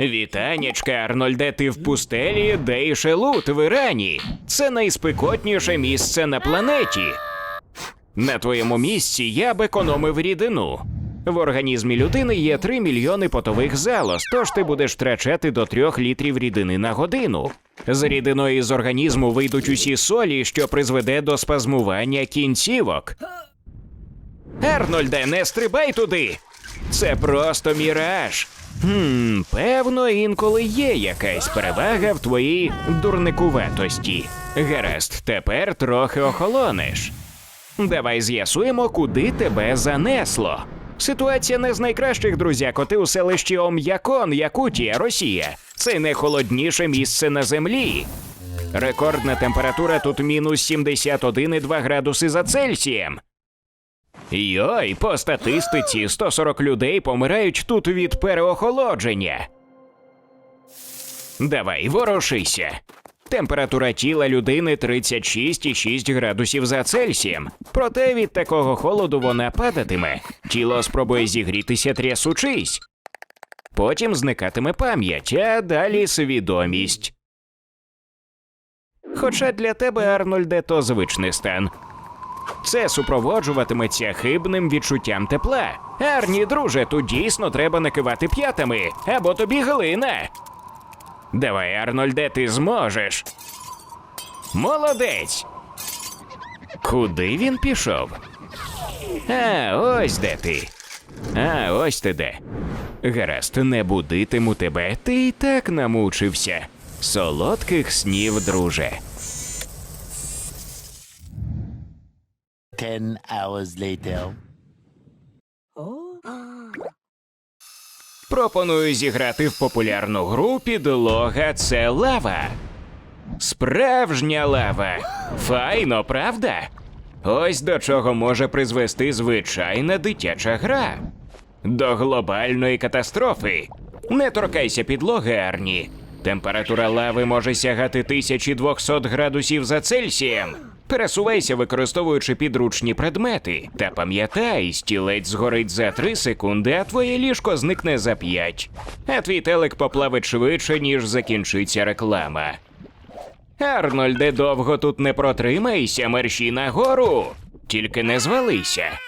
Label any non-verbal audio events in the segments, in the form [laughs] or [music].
Вітанечка, Арнольде, ти в пустелі Дейшелут в Ірані. Це найспекотніше місце на планеті. На твоєму місці я б економив рідину. В організмі людини є 3 мільйони потових залоз, тож ти будеш втрачати до 3 літрів рідини на годину. З рідиною з організму вийдуть усі солі, що призведе до спазмування кінцівок. Арнольде, не стрибай туди! Це просто міраж. Хм, певно, інколи є якась перевага в твоїй дурникуватості. Гаразд, тепер трохи охолонеш. Давай з'ясуємо, куди тебе занесло. Ситуація не з найкращих, друзяко. Ти у селищі Ом'якон, Якутія, Росія. Це найхолодніше місце на землі. Рекордна температура тут мінус 71,2 градуси за Цельсієм. Йой, по статистиці 140 людей помирають тут від переохолодження. Давай, ворушися. Температура тіла людини 36,6 градусів за Цельсієм. Проте від такого холоду вона падатиме. Тіло спробує зігрітися трясучись. Потім зникатиме пам'ять, а далі свідомість. Хоча для тебе, Арнольде, то звичний стан. Це супроводжуватиметься хибним відчуттям тепла. Арні, друже, тут дійсно треба накивати п'ятами, або тобі глина. Давай, Арнольде, ти зможеш. Молодець. Куди він пішов? А, ось де ти. А, ось ти де. Гаразд, не будитиму тебе, ти і так намучився. Солодких снів, друже. Ten hours later. Пропоную зіграти в популярну гру підлога це лава. Справжня лава. Файно, правда? Ось до чого може призвести звичайна дитяча гра. До глобальної катастрофи. Не торкайся підлоги, Арні. Температура лави може сягати 1200 градусів за Цельсієм. Пересувайся, використовуючи підручні предмети. Та пам'ятай, стілець згорить за 3 секунди, а твоє ліжко зникне за 5. А твій телек поплавить швидше, ніж закінчиться реклама. Арнольде, довго тут не протримайся, мерщій нагору. Тільки не звалися.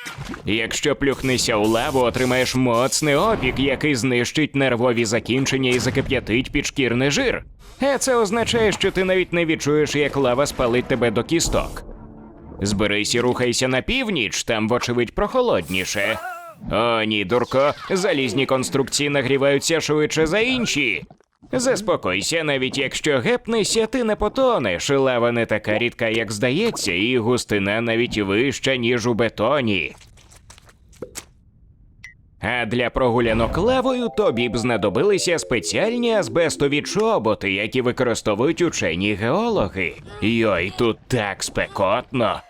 Якщо плюхнешся у лаву, отримаєш моцний опік, який знищить нервові закінчення і закип'ятить підшкірний жир. А це означає, що ти навіть не відчуєш, як лава спалить тебе до кісток. Зберись і рухайся на північ, там, вочевидь, прохолодніше. О, ні, дурко, залізні конструкції нагріваються швидше за інші. Заспокойся, навіть якщо гепнешся, ти не потонеш. Лава не така рідка, як здається, і густина навіть вища, ніж у бетоні. А для прогулянок лавою тобі б знадобилися спеціальні азбестові чоботи, які використовують учені геологи. Йой, тут так спекотно.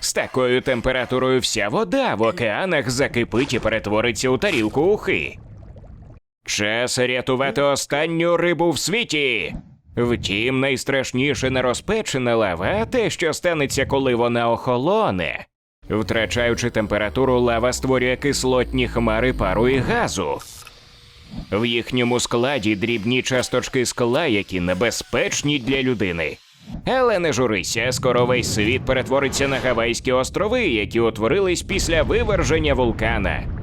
З такою температурою вся вода в океанах закипить і перетвориться у тарілку ухи. Час рятувати останню рибу в світі. Втім, найстрашніше не розпечена лава, а те, що станеться, коли вона охолоне. Втрачаючи температуру, лава створює кислотні хмари пару і газу. В їхньому складі дрібні часточки скла, які небезпечні для людини. Але не журися, скоро весь світ перетвориться на Гавайські острови, які утворились після виверження вулкана.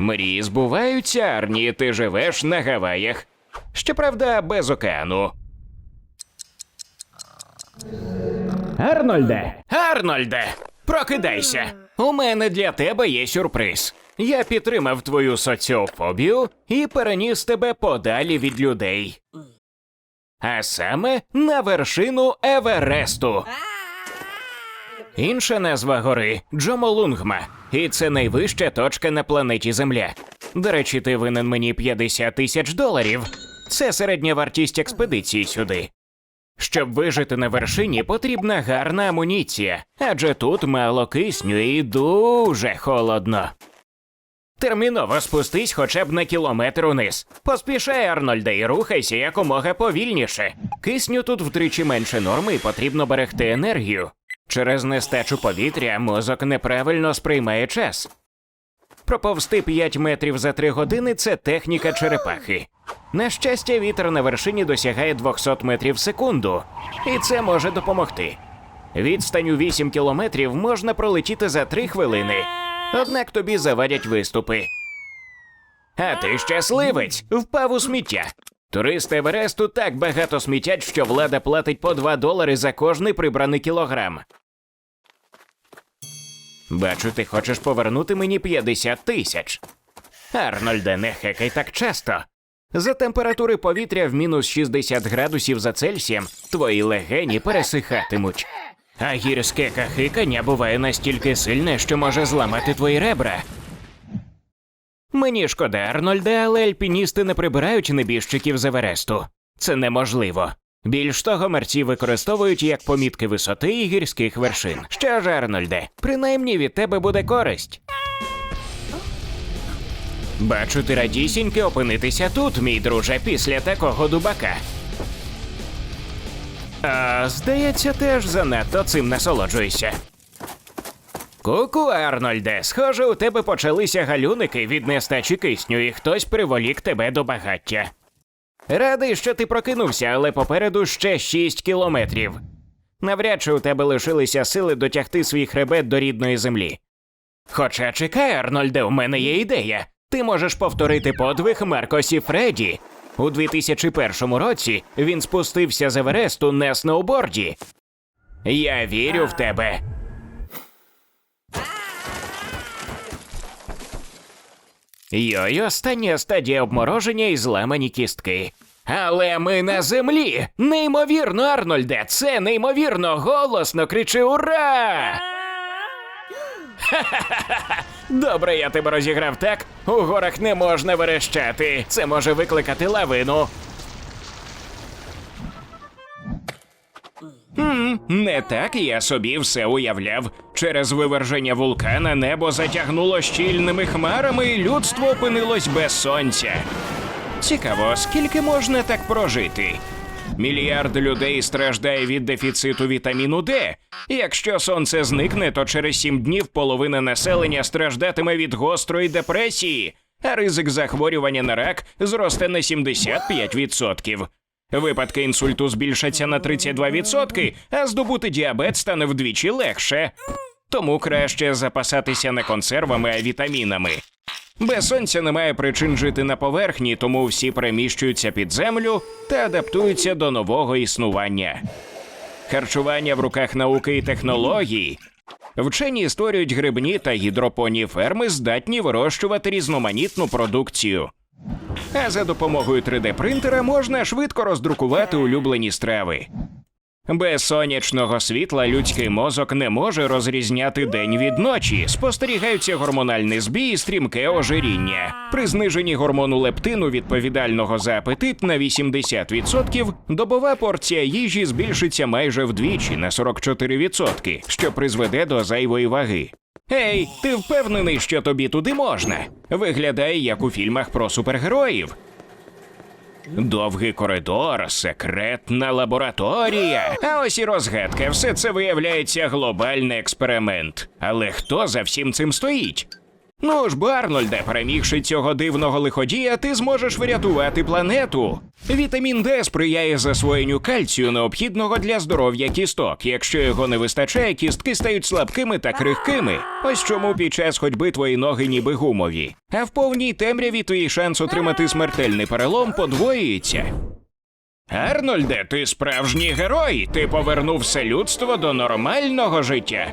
Мрії збуваються, Арні, ти живеш на Гаваях. Щоправда, без океану. Арнольде! Арнольде! Прокидайся! У мене для тебе є сюрприз. Я підтримав твою соціофобію і переніс тебе подалі від людей. А саме на вершину Евересту. Інша назва гори Джомолунгма, і це найвища точка на планеті Земля. До речі, ти винен мені 50 тисяч доларів. Це середня вартість експедиції сюди. Щоб вижити на вершині, потрібна гарна амуніція, адже тут мало кисню і дуже холодно. Терміново спустись хоча б на кілометр униз. Поспішай, Арнольде, і рухайся якомога повільніше. Кисню тут втричі менше норми і потрібно берегти енергію. Через нестачу повітря мозок неправильно сприймає час. Проповсти 5 метрів за 3 години це техніка черепахи. На щастя, вітер на вершині досягає 200 метрів в секунду, і це може допомогти. Відстань у 8 кілометрів можна пролетіти за 3 хвилини. Однак тобі завадять виступи. А ти щасливець, впав у сміття. Туристи Евересту так багато смітять, що влада платить по 2 долари за кожний прибраний кілограм. Бачу, ти хочеш повернути мені 50 тисяч. Арнольде, не хекай так часто. За температури повітря в мінус 60 градусів за Цельсієм твої легені пересихатимуть. А гірське кахикання буває настільки сильне, що може зламати твої ребра. Мені шкода, Арнольде, але альпіністи не прибирають небіжчиків з Евересту. Це неможливо. Більш того, мерці використовують як помітки висоти і гірських вершин. Що ж, Арнольде, принаймні від тебе буде користь. Бачу, ти радісіньки опинитися тут, мій друже, після такого дубака. А, здається, теж занадто цим насолоджуєшся. Ку-ку, Арнольде, схоже, у тебе почалися галюники від нестачі кисню, і хтось приволік тебе до багаття. Радий, що ти прокинувся, але попереду ще 6 кілометрів. Навряд чи у тебе лишилися сили дотягти свій хребет до рідної землі. Хоча чекай, Арнольде, у мене є ідея. Ти можеш повторити подвиг Маркосі Фредді. У 2001 році він спустився з Евересту на сноуборді. Я вірю в тебе. Йой, остання стадія обмороження і зламані кістки. Але ми на землі! Неймовірно, Арнольде! Це неймовірно! Голосно кричи Ура! [laughs] Добре, я тебе розіграв так. У горах не можна верещати. Це може викликати лавину. Хм, не так я собі все уявляв. Через виверження вулкана небо затягнуло щільними хмарами, і людство опинилось без сонця. Цікаво, скільки можна так прожити? Мільярд людей страждає від дефіциту вітаміну Д. Якщо сонце зникне, то через сім днів половина населення страждатиме від гострої депресії, а ризик захворювання на рак зросте на 75%. Випадки інсульту збільшаться на 32%, а здобути діабет стане вдвічі легше. Тому краще запасатися не консервами, а вітамінами. Без сонця немає причин жити на поверхні, тому всі переміщуються під землю та адаптуються до нового існування. Харчування в руках науки і технологій. Вчені створюють грибні та гідропонні ферми, здатні вирощувати різноманітну продукцію. А за допомогою 3D-принтера можна швидко роздрукувати улюблені страви. Без сонячного світла людський мозок не може розрізняти день від ночі. Спостерігаються гормональний збій і стрімке ожиріння. При зниженні гормону лептину, відповідального за апетит на 80%, добова порція їжі збільшиться майже вдвічі на 44%, що призведе до зайвої ваги. Ей, ти впевнений, що тобі туди можна? Виглядає як у фільмах про супергероїв. Довгий коридор, секретна лабораторія. А ось і розгадка. Все це виявляється глобальний експеримент. Але хто за всім цим стоїть? Ну ж, Барнольде, перемігши цього дивного лиходія, ти зможеш врятувати планету. Вітамін Д сприяє засвоєнню кальцію, необхідного для здоров'я кісток. Якщо його не вистачає, кістки стають слабкими та крихкими. Ось чому під час ходьби твої ноги ніби гумові. А в повній темряві твій шанс отримати смертельний перелом подвоюється. Арнольде, ти справжній герой. Ти повернув все людство до нормального життя.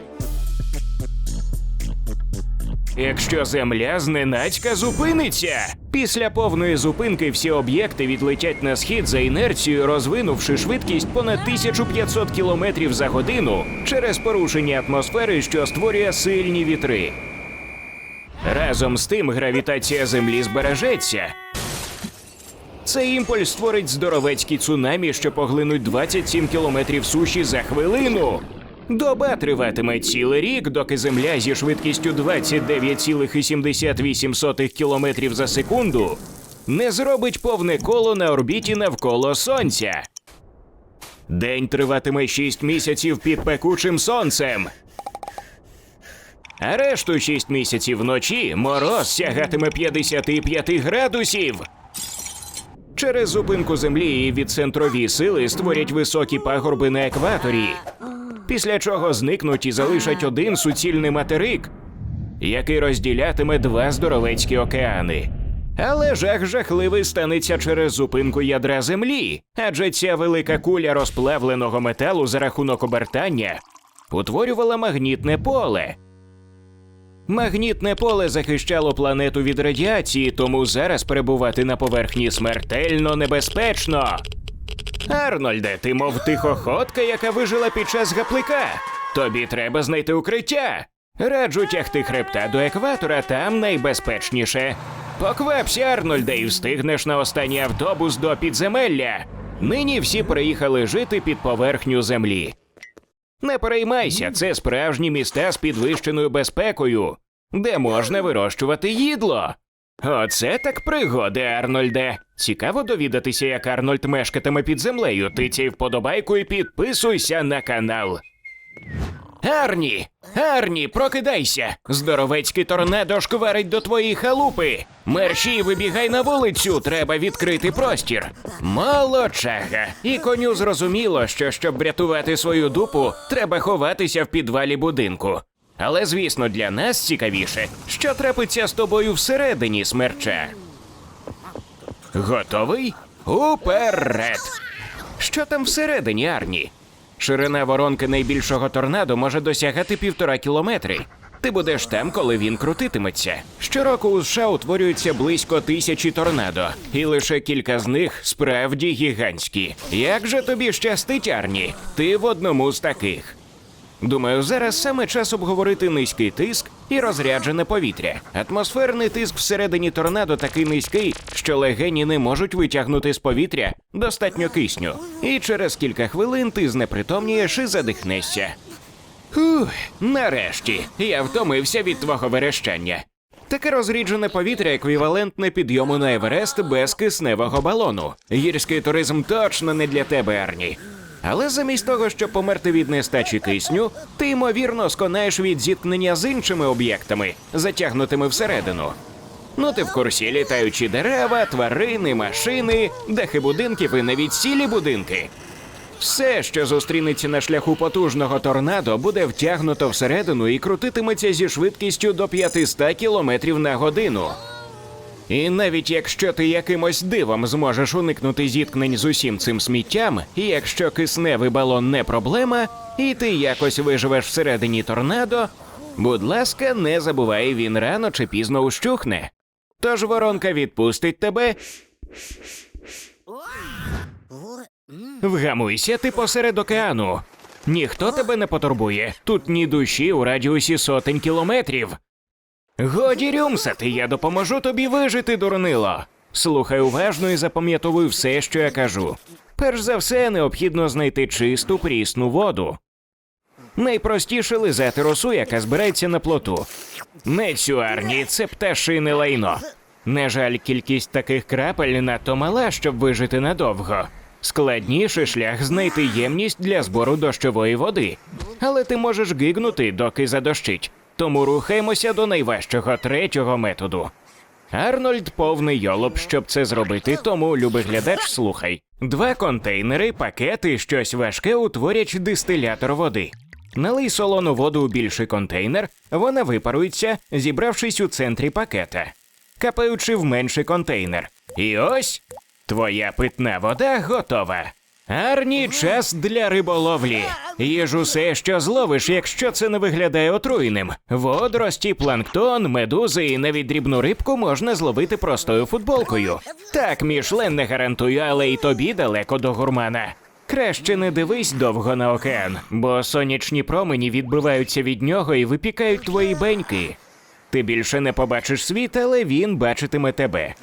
Якщо земля зненацька зупиниться. Після повної зупинки всі об'єкти відлетять на схід за інерцією, розвинувши швидкість понад 1500 км за годину через порушення атмосфери, що створює сильні вітри. Разом з тим гравітація Землі збережеться. Цей імпульс створить здоровецькі цунамі, що поглинуть 27 кілометрів суші за хвилину. Доба триватиме цілий рік, доки Земля зі швидкістю 29,78 кілометрів за секунду не зробить повне коло на орбіті навколо Сонця. День триватиме 6 місяців під пекучим сонцем. А решту 6 місяців вночі мороз сягатиме 55 градусів. Через зупинку землі і відцентрові сили створять високі пагорби на екваторі, після чого зникнуть і залишать один суцільний материк, який розділятиме два здоровецькі океани. Але жах жахливий станеться через зупинку ядра землі, адже ця велика куля розплавленого металу за рахунок обертання утворювала магнітне поле. Магнітне поле захищало планету від радіації, тому зараз перебувати на поверхні смертельно небезпечно. Арнольде, ти мов тихоходка, яка вижила під час гаплика. Тобі треба знайти укриття. Раджу тягти хребта до екватора, там найбезпечніше. Поквапся, Арнольде, і встигнеш на останній автобус до підземелля. Нині всі приїхали жити під поверхню землі. Не переймайся, це справжні міста з підвищеною безпекою, де можна вирощувати їдло. Оце так пригоди, Арнольде. Цікаво довідатися, як Арнольд мешкатиме під землею. Тицяй вподобайку і підписуйся на канал. Арні! Арні, прокидайся! Здоровецький торнадо шкварить до твоєї халупи. Мерщій, вибігай на вулицю, треба відкрити простір. Молодчага. І коню зрозуміло, що щоб врятувати свою дупу, треба ховатися в підвалі будинку. Але звісно, для нас цікавіше, що трапиться з тобою всередині смерча. Готовий? Уперед! Що там всередині, Арні? Ширина воронки найбільшого торнадо може досягати півтора кілометри. Ти будеш там, коли він крутитиметься. Щороку у США утворюється близько тисячі торнадо, і лише кілька з них справді гігантські. Як же тобі щастить, Арні? Ти в одному з таких. Думаю, зараз саме час обговорити низький тиск і розряджене повітря. Атмосферний тиск всередині торнадо такий низький, що легені не можуть витягнути з повітря достатньо кисню. І через кілька хвилин ти знепритомнієш і задихнешся. Фух, нарешті я втомився від твого верещання. Таке розріджене повітря еквівалентне підйому на Еверест без кисневого балону. Гірський туризм точно не для тебе, Арні. Але замість того, щоб померти від нестачі кисню, ти ймовірно сконаєш від зіткнення з іншими об'єктами, затягнутими всередину. Ну, ти в курсі літаючі дерева, тварини, машини, дахи будинків і навіть цілі будинки. Все, що зустрінеться на шляху потужного торнадо, буде втягнуто всередину і крутитиметься зі швидкістю до 500 км на годину. І навіть якщо ти якимось дивом зможеш уникнути зіткнень з усім цим сміттям, і якщо кисневий балон не проблема, і ти якось виживеш всередині торнадо, будь ласка, не забувай, він рано чи пізно ущухне. Тож воронка відпустить тебе. Вгамуйся ти посеред океану. Ніхто тебе не потурбує. Тут ні душі у радіусі сотень кілометрів. Годі рюмсати, я допоможу тобі вижити, дурнило. Слухай уважно і запам'ятовуй все, що я кажу. Перш за все, необхідно знайти чисту прісну воду. Найпростіше лизати росу, яка збирається на плоту. Не цю арні, це пташине лайно. На жаль, кількість таких крапель надто мала, щоб вижити надовго. Складніший шлях знайти ємність для збору дощової води. Але ти можеш гигнути, доки задощить. Тому рухаємося до найважчого третього методу. Арнольд повний йолоп, щоб це зробити, тому, любий глядач, слухай. Два контейнери, пакети, щось важке утворять дистилятор води. Налий солону воду у більший контейнер, вона випарується, зібравшись у центрі пакета, капаючи в менший контейнер. І ось твоя питна вода готова. Арні час для риболовлі. Їж усе, що зловиш, якщо це не виглядає отруєним. Водорості, планктон, медузи і навіть дрібну рибку можна зловити простою футболкою. Так, Мішлен не гарантує, але й тобі далеко до гурмана. Краще не дивись довго на океан, бо сонячні промені відбиваються від нього і випікають твої беньки. Ти більше не побачиш світ, але він бачитиме тебе.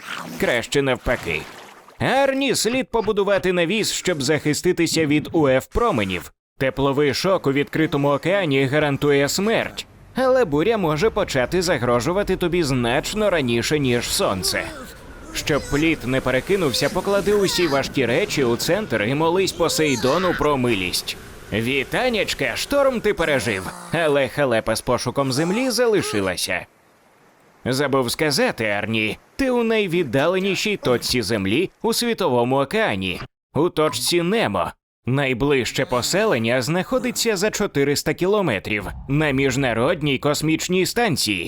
Краще навпаки. Арні слід побудувати навіс, щоб захиститися від УФ променів. Тепловий шок у відкритому океані гарантує смерть, але буря може почати загрожувати тобі значно раніше, ніж сонце. Щоб плід не перекинувся, поклади усі важкі речі у центр і молись Посейдону про милість. Вітанечка, шторм ти пережив, але халепа з пошуком землі залишилася. Забув сказати, Арні, ти у найвіддаленішій точці землі у світовому океані, у точці Немо. Найближче поселення знаходиться за 400 кілометрів на міжнародній космічній станції.